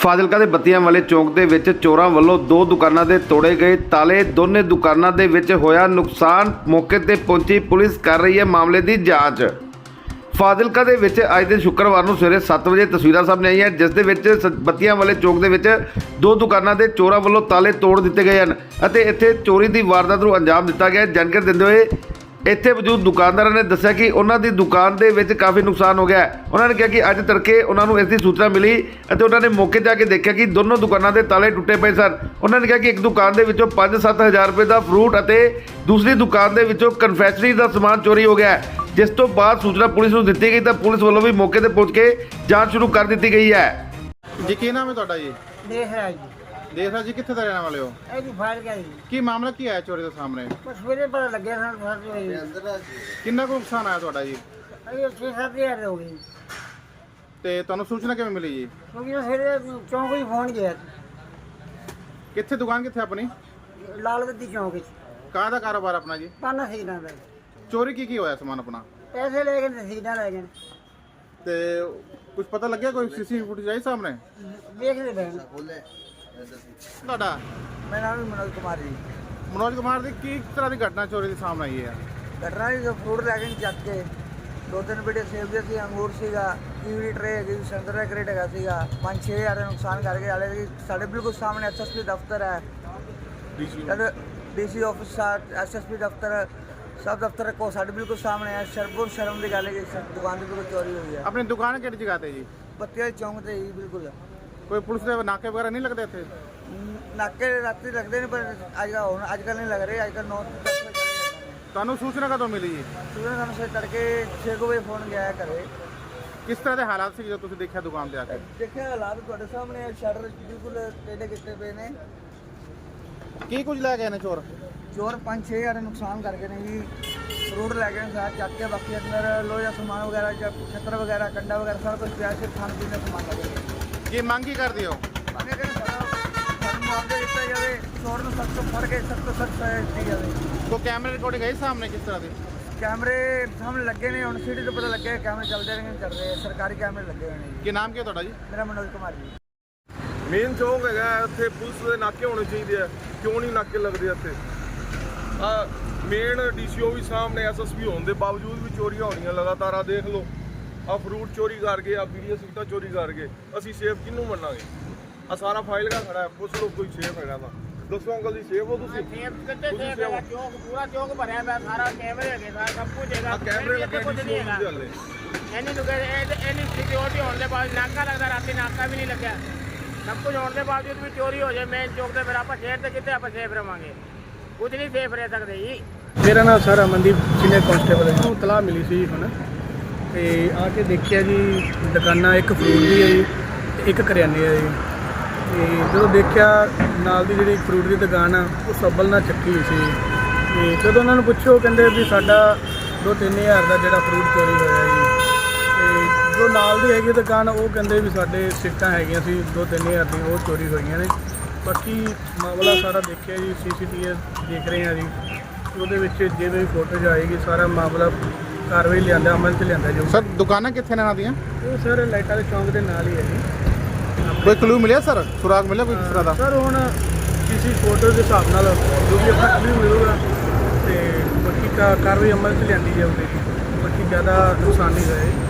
ਫਾਜ਼ਿਲਕਾ ਦੇ ਬੱਤੀਆਂ ਵਾਲੇ ਚੌਂਕ ਦੇ ਵਿੱਚ ਚੋਰਾਂ ਵੱਲੋਂ ਦੋ ਦੁਕਾਨਾਂ ਦੇ ਤੋੜੇ ਗਏ ਤਾਲੇ। ਦੋਨੇ ਦੁਕਾਨਾਂ ਦੇ ਵਿੱਚ ਹੋਇਆ ਨੁਕਸਾਨ। ਮੌਕੇ ਤੇ ਪਹੁੰਚੀ ਪੁਲਿਸ ਕਰ ਰਹੀ ਹੈ ਮਾਮਲੇ ਦੀ ਜਾਂਚ। ਫਾਜ਼ਿਲਕਾ ਦੇ ਵਿੱਚ ਅੱਜ ਦੇ ਸ਼ੁੱਕਰਵਾਰ ਨੂੰ ਸਵੇਰੇ 7 ਵਜੇ ਤਸਵੀਰਾਂ ਸਾਹਮਣੇ ਆਈਆਂ ਜਿਸ ਦੇ ਵਿੱਚ ਸ- ਬੱਤੀਆਂ ਵਾਲੇ ਚੌਂਕ ਦੇ ਵਿੱਚ ਦੋ ਦੁਕਾਨਾਂ ਦੇ ਚੋਰਾਂ ਵੱਲੋਂ ਤਾਲੇ ਤੋੜ ਦਿੱਤੇ ਗਏ ਹਨ ਅਤੇ ਇੱਥੇ ਚੋਰੀ ਦੀ ਵਾਰਦਾਤ ਨੂੰ ਅੰਜਾਮ ਦਿੱਤਾ ਗਿਆ ਜਾਣਕਾਰੀ ਦਿੰਦੇ ਹੋਏ ਇੱਥੇ ਮੌਜੂਦ ਦੁਕਾਨਦਾਰਾਂ ਨੇ ਦੱਸਿਆ ਕਿ ਉਹਨਾਂ ਦੀ ਦੁਕਾਨ ਦੇ ਵਿੱਚ ਕਾਫੀ ਨੁਕਸਾਨ ਹੋ ਗਿਆ ਹੈ। ਉਹਨਾਂ ਨੇ ਕਿਹਾ ਕਿ ਅੱਜ ਤੜਕੇ ਉਹਨਾਂ ਨੂੰ ਇਸ ਦੀ ਸੂਚਨਾ ਮਿਲੀ ਅਤੇ ਉਹਨਾਂ ਨੇ ਮੌਕੇ ਜਾ ਕੇ ਦੇਖਿਆ ਕਿ ਦੋਨੋਂ ਦੁਕਾਨਾਂ ਦੇ ਤਾਲੇ ਟੁੱਟੇ ਪਏ ਸਨ। ਉਹਨਾਂ ਨੇ ਕਿਹਾ ਕਿ ਇੱਕ ਦੁਕਾਨ ਦੇ ਵਿੱਚੋਂ 5-7 ਹਜ਼ਾਰ ਰੁਪਏ ਦਾ ਫਰੂਟ ਅਤੇ ਦੂਸਰੀ ਦੁਕਾਨ ਦੇ ਵਿੱਚੋਂ ਕਨਫੈਕਸ਼ਨਰੀ ਦਾ ਸਮਾਨ ਚੋਰੀ ਹੋ ਗਿਆ ਹੈ। ਜਿਸ ਤੋਂ ਬਾਅਦ ਸੂਚਨਾ ਪੁਲਿਸ ਨੂੰ ਦਿੱਤੀ ਗਈ ਤਾਂ ਪੁਲਿਸ ਵੱਲੋਂ ਵੀ ਮੌਕੇ ਤੇ ਪਹੁੰਚ ਕੇ ਜਾਂਚ ਸ਼ੁਰੂ ਕਰ ਦਿੱਤੀ ਗਈ ਹੈ। ਜੀ ਕੀ ਨਾਮ ਹੈ ਤੁਹਾਡਾ ਜੀ? ਰਿਹਾ ਜੀ। ਦੇਸਰਾ ਜੀ ਕਿੱਥੇ ਦਾ ਰਹਿਣ ਵਾਲੇ ਹੋ? ਇਹ ਜੀ ਫਾਇਰ ਗਿਆ ਜੀ। ਕੀ ਮਾਮਲਾ ਕੀ ਆਇਆ ਚੋਰੀ ਦੇ ਸਾਹਮਣੇ? ਬਸ ਸਵੇਰੇ ਪਤਾ ਲੱਗਿਆ ਸਾਨੂੰ ਫਾਇਰ ਹੋਈ ਕਿੰਨਾ ਕੁ ਨੁਕਸਾਨ ਆਇਆ ਤੁਹਾਡਾ ਜੀ? ਇਹ 6-7 ਹਜ਼ਾਰ ਹੋ ਗਈ ਤੇ ਤੁਹਾਨੂੰ ਸੂਚਨਾ ਕਿਵੇਂ ਮਿਲੀ ਜੀ? ਕਿਉਂਕਿ ਸਵੇਰੇ ਚੌਂਕ ਹੀ ਫੋਨ ਗਿਆ। ਕਿੱਥੇ ਦੁਕਾਨ ਕਿੱਥੇ ਆਪਣੀ? ਲਾਲ ਗੱਦੀ ਚੌਂਕ ਵਿੱਚ। ਕਾਹ ਦਾ ਕਾਰੋਬਾਰ ਆਪਣਾ ਜੀ? ਪਾਨਾ ਸੀਨਾ ਦਾ ਚੋਰੀ ਕੀ ਕੀ ਹੋਇਆ ਸਮਾਨ ਆਪਣਾ? ਪੈਸੇ ਲੈ ਕੇ ਸੀਨਾ ਲੈ ਗਏ ਤੇ ਕੁਝ ਪਤਾ ਲੱਗਿਆ ਕੋਈ ਸੀਸੀ ਫੁਟੇਜ ਆਈ ਸਾਹਮਣੇ? ਵੇਖਦੇ ਬੈਣ ਤੁਹਾਡਾ? ਮੇਰਾ ਨਾਮ ਮਨੋਜ ਕੁਮਾਰ ਜੀ। ਮਨੋਜ ਕੁਮਾਰ ਦੀ ਕੀ ਤਰ੍ਹਾਂ ਦੀ ਘਟਨਾ ਚੋਰੀ ਦੇ ਸਾਹਮਣੇ ਆਈ ਹੈ? ਘਟਨਾ ਜੀ ਜੋ ਫਰੂਟ ਲੈ ਕੇ ਚੱਕ ਕੇ ਦੋ ਤਿੰਨ ਬੇਟੇ ਸੇਬ ਦੇ ਸੀ ਅੰਗੂਰ ਸੀਗਾ ਕੀਵੀ ਟਰੇ ਹੈਗੀ ਸੰਤਰੇ ਦਾ ਕਰੇਟ ਹੈਗਾ ਸੀਗਾ 5-6 ਹਜ਼ਾਰ ਦਾ ਨੁਕਸਾਨ ਕਰਕੇ ਹਾਲੇ ਵੀ ਸਾਡੇ ਬਿਲਕੁਲ ਸਾਹਮਣੇ ਐਸਐਸਪੀ ਦਫ਼ਤਰ ਹੈ। ਜਦ ਡੀਸੀ ਆਫਿਸ ਐਸਐਸਪੀ ਦਫ਼ਤਰ ਸਭ ਦਫ਼ਤਰ ਕੋ ਸਾਡੇ ਬਿਲਕੁਲ ਸਾਹਮਣੇ ਹੈ ਸ਼ਰਬੋ ਸ਼ਰਮ ਦੀ ਗੱਲ ਹੈ ਕਿ ਦੁਕਾਨ ਦੀ ਬਿਲਕੁਲ ਚੋਰੀ ਹੋਈ ਹੈ। ਆਪਣੀ ਦੁਕਾਨ ਕਿਹੜੀ ਜਗ੍ਹਾ ਤੇ ਜੀ? ਬੱਤੀਆ ਚੌਂਕ ਤੇ ਹੀ ਬਿਲਕੁਲ। ਕੋਈ ਪੁਲਿਸ ਦੇ ਨਾਕੇ ਵਗੈਰਾ ਨਹੀਂ ਲੱਗਦੇ ਇੱਥੇ? ਨਾਕੇ ਰਾਤੀ ਲੱਗਦੇ ਨੇ ਪਰ ਅੱਜ ਕੱਲ੍ਹ ਹੁਣ ਅੱਜ ਕੱਲ੍ਹ ਨਹੀਂ ਲੱਗ ਰਹੇ ਅੱਜ ਕੱਲ੍ਹ 9 10 ਵਜੇ ਚਲੇ ਜਾਂਦੇ ਨੇ। ਤੁਹਾਨੂੰ ਸੂਚਨਾ ਕਦੋਂ ਮਿਲੀ ਜੀ? ਸਵੇਰੇ ਸਾਨੂੰ ਸੇ ਤੜਕੇ 6 ਵਜੇ ਫੋਨ ਗਿਆ ਹੈ ਘਰੇ। ਕਿਸ ਤਰ੍ਹਾਂ ਦੇ ਹਾਲਾਤ ਸੀ ਜਦੋਂ ਤੁਸੀਂ ਦੇਖਿਆ ਦੁਕਾਨ ਤੇ ਆ ਕੇ? ਦੇਖਿਆ ਹਾਲਾਤ ਤੁਹਾਡੇ ਸਾਹਮਣੇ ਸ਼ਟਰ ਬਿਲਕੁਲ ਟੇਢੇ ਕੀਤੇ ਪਏ ਨੇ। ਕੀ ਕੁਝ ਲੈ ਗਏ ਨੇ ਚੋਰ? ਚੋਰ 5-6 ਹਜ਼ਾਰ ਦਾ ਨੁਕਸਾਨ ਕਰਕੇ ਨੇ ਜੀ। ਫਰੂਟ ਲੈ ਕੇ ਸਾਰਾ ਚੱਕ ਕੇ ਬਾਕੀ ਅੰਦਰ ਲੋਹੇ ਦਾ ਸਮਾਨ ਵਗੈਰਾ ਜਾਂ ਛੱਤਰ ਵਗੈਰਾ ਕੰਡਾ ਵਗੈਰਾ ਸਾਰਾ ਕੁਝ ਪਿਆ ਸੀ ਖਾਣ ਪੀਣ ਦਾ ਸਮਾਨ ਲੱਗੇ ਕੀ ਮੰਗ ਕੀ ਕਰਦੇ ਹੋ? ਬਾਕੀ ਕਹਿੰਦੇ ਸਾਰਾ ਸਾਨੂੰ ਮੁਆਵਜ਼ਾ ਦਿੱਤਾ ਜਾਵੇ ਚੋਰ ਨੂੰ ਸਖਤ ਤੋਂ ਫੜ ਕੇ ਸਖਤ ਤੋਂ ਸਖਤ ਸਜ਼ਾ ਦਿੱਤੀ ਜਾਵੇ। ਕੋਈ ਕੈਮਰੇ ਰਿਕਾਰਡਿੰਗ ਆਈ ਸਾਹਮਣੇ ਕਿਸ ਤਰ੍ਹਾਂ ਦੀ? ਕੈਮਰੇ ਸਾਹਮਣੇ ਲੱਗੇ ਨੇ ਹੁਣ ਸਿਟੀ ਤੋਂ ਪਤਾ ਲੱਗਿਆ ਕੈਮਰੇ ਚੱਲਦੇ ਰਹੇ ਨੇ ਚੱਲ ਰਹੇ ਸਰਕਾਰੀ ਕੈਮਰੇ ਲੱਗੇ ਹੋਏ ਨੇ ਜੀ। ਕੀ ਨਾਮ ਕੀ ਹੈ ਤੁਹਾਡਾ ਜੀ? ਮੇਰਾ ਮਨੋਜ ਕੁਮਾਰ ਜੀ। ਮੇਨ ਚੌਂਕ ਹੈਗਾ ਹੈ, ਉੱਥੇ ਪੁਲਿਸ ਦੇ ਨਾਕੇ ਹੋਣੇ ਚਾਹੀਦੇ ਆ। ਕਿਉਂ ਨਹੀਂ ਨਾਕੇ ਲੱਗਦੇ ਇੱਥੇ? ਆ ਮੇਨ ਡੀਸੀਓ ਵੀ ਸਾਹਮਣੇ ਐਸਐਸਪੀ ਹੋਣ ਦੇ ਬਾਵਜੂਦ ਵੀ ਚੋਰੀਆਂ ਹੋਣੀਆਂ ਲਗਾਤਾਰ ਆ ਦੇਖ ਲਓ। ਆ ਫਰੂਟ ਚੋਰੀ ਕਰ ਗਏ ਆ ਵੀਡੀਓ ਸੀਟਾਂ ਚੋਰੀ ਕਰ ਗਏ ਅਸੀਂ ਸੇਫ ਕਿਹਨੂੰ ਮੰਨਾਂਗੇ? ਆ ਸਾਰਾ ਫਾਈਲ ਕਾ ਖੜਾ ਹੈ ਪੁੱਛ ਲਓ ਕੋਈ ਸੇਫ ਹੈਗਾ ਤਾਂ। ਦੱਸੋ ਅੰਕਲ ਜੀ ਸੇਫ ਹੋ ਤੁਸੀਂ? ਕਿੱਥੇ ਤੁਸੀਂ ਸੇਫ ਹੈਗਾ? ਚੌਕ ਪੂਰਾ ਚੌਕ ਭਰਿਆ ਪਿਆ ਸਾਰਾ ਕੈਮਰੇ ਹੈਗੇ ਸਾਰਾ ਸਭ ਕੁਝ ਹੈਗਾ। ਆ ਕੈਮਰੇ ਲੱਗੇ ਕੁਝ ਨਹੀਂ ਹੈਗਾ। ਐਨੀ ਨੂੰ ਐਨੀ ਸਿਕਿਉਰਿਟੀ ਹੋਣ ਦੇ ਬਾਅਦ ਨਾਕਾ ਲੱਗਦਾ ਰਾਤੀ ਨਾਕਾ ਵੀ ਨਹੀਂ ਲੱਗਿਆ। ਸਭ ਕੁਝ ਹੋਣ ਦੇ ਬਾਵਜੂਦ ਵੀ ਚੋਰੀ ਹੋ ਜਾਏ ਮੇਨ ਚੌਕ ਤੇ ਫਿਰ ਆਪਾਂ ਸ਼ਹਿਰ ਤੇ ਕਿੱਥੇ ਆਪਾਂ ਸੇਫ ਰਵਾਂਗੇ? ਕੁਝ ਨਹੀਂ ਸੇਫ ਰਹਿ ਸਕਦੇ ਜੀ। ਮੇਰਾ ਨਾਮ ਸਰ ਅਮਨਦੀਪ ਸੀਨੀਅਰ ਕਾਂਸਟੇਬਲ ਹੈ। ਨੂੰ ਤਲਾਹ ਮਿਲੀ ਸੀ ਹੁਣ। ਤੇ ਆ ਕੇ ਦੇਖਿਆ ਜੀ, ਦੁਕਾਨਾਂ ਇੱਕ ਫਰੂਟ ਦੀ ਹੈ ਜੀ ਤੇ ਇੱਕ ਕਰਿਆਨੇ ਹੈ ਜੀ। ਤੇ ਜਦੋਂ ਦੇਖਿਆ, ਨਾਲ ਦੀ ਜਿਹੜੀ ਫਰੂਟ ਦੀ ਦੁਕਾਨ ਆ, ਉਹ ਸੱਬਲ ਨਾਲ ਚੱਕੀ ਹੋਈ ਸੀ। ਤੇ ਜਦੋਂ ਉਹਨਾਂ ਨੂੰ ਪੁੱਛੋ ਕਹਿੰਦੇ ਵੀ ਸਾਡਾ 2-3000 ਦਾ ਜਿਹੜਾ ਫਰੂਟ ਚੋਰੀ ਹੋਇਆ ਜੀ। ਤੇ ਜੋ ਨਾਲ ਦੀ ਹੈਗੀ ਦੁਕਾਨ, ਉਹ ਕਹਿੰਦੇ ਵੀ ਸਾਡੇ ਸਿੱਟਾਂ ਹੈਗੀਆਂ ਸੀ 2-3000 ਦੀ ਉਹ ਚੋਰੀ ਹੋਈਆਂ ਨੇ। ਬਾਕੀ ਮਾਮਲਾ ਸਾਰਾ ਦੇਖਿਆ ਜੀ, ਸੀਸੀਟੀਵੀ ਦੇਖ ਰਹੇ ਹਾਂ ਜੀ। ਉਹਦੇ ਵਿੱਚ ਜਿਵੇਂ ਫੋਟੋਜ ਆਏਗੀ, ਸਾਰਾ ਮਾਮਲਾ ਕਾਰਵਾਈ ਲਿਆਂਦਾ ਅਮਲ ਚ ਲਿਆਂਦਾ ਜੋ। ਸਰ ਦੁਕਾਨਾਂ ਕਿੱਥੇ ਨੇ ਇਹਨਾਂ ਦੀਆਂ? ਉਹ ਸਰ ਲਾਈਟਾਂ ਦੇ ਚੌਂਕ ਦੇ ਨਾਲ ਹੀ ਹੈ ਜੀ। ਕੋਈ ਕਲੂ ਮਿਲਿਆ ਸਰ? ਸੁਰਾਗ ਮਿਲਿਆ ਕੋਈ ਕਿਸ ਤਰ੍ਹਾਂ ਦਾ ਸਰ ਹੁਣ ਸੀਸੀ ਫੋਟੋ ਦੇ ਹਿਸਾਬ ਨਾਲ ਜੋ ਵੀ ਆਪਣਾ ਕਲਿਊ ਮਿਲੂਗਾ ਤੇ ਬਾਕੀ ਕਾ- ਕਾਰਵਾਈ ਅਮਲ ਚ ਲਿਆਂਦੀ ਜਾਊਗੀ ਬਾਕੀ ਜ਼ਿਆਦਾ ਨੁਕਸਾਨ ਨਹੀਂ ਹੋਇਆ ਜੀ।